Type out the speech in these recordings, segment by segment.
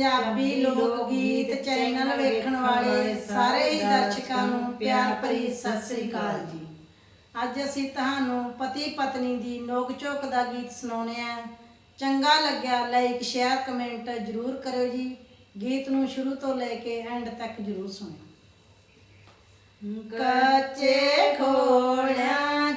ਪੰਜਾਬੀ ਲੋਕ ਗੀਤ ਚੈਨਲ ਵੇਖਣ ਵਾਲੇ ਸਾਰੇ ਹੀ ਦਰਸ਼ਕਾਂ ਨੂੰ ਪਿਆਰ ਭਰੀ ਸਤਿ ਸ੍ਰੀ ਅਕਾਲ ਜੀ। ਅੱਜ ਅਸੀਂ ਤੁਹਾਨੂੰ ਪਤੀ ਪਤਨੀ ਦੀ ਨੋਕ ਝੋਕ ਦਾ ਗੀਤ ਸੁਣਾਉਣੇ ਆ। ਚੰਗਾ ਲੱਗਿਆ ਲਾਈਕ ਸ਼ੇਅਰ ਕਮੈਂਟ ਜਰੂਰ ਕਰਿਓ ਜੀ। ਗੀਤ ਨੂੰ ਸ਼ੁਰੂ ਤੋਂ ਲੈ ਕੇ ਐਂਡ ਤੱਕ ਜਰੂਰ ਸੁਣਿਓ। ਕੱਚੇ ਖੋੜਿਆਂ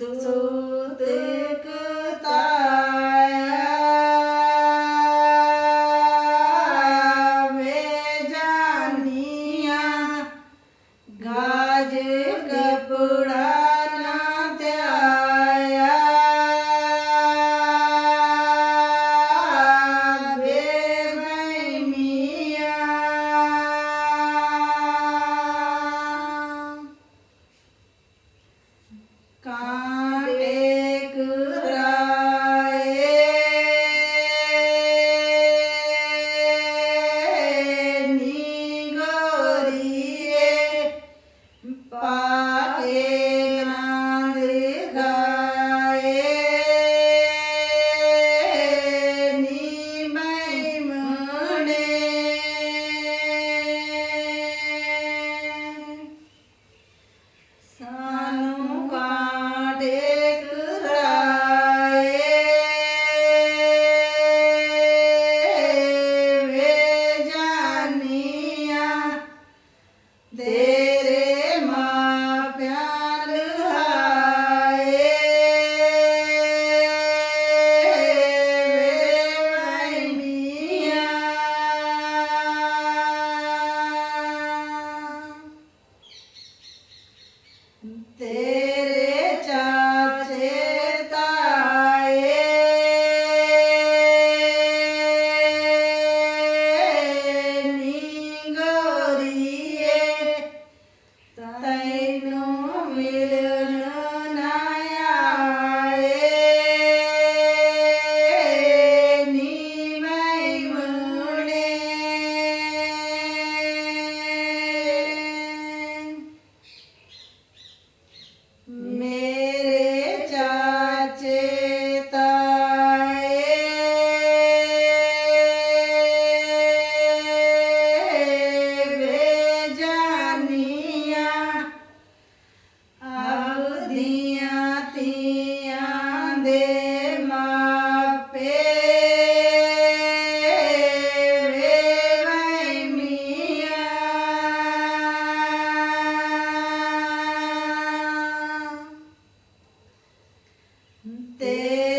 ਸੂਤ ਕਤਾਇਆ Bye. Te Te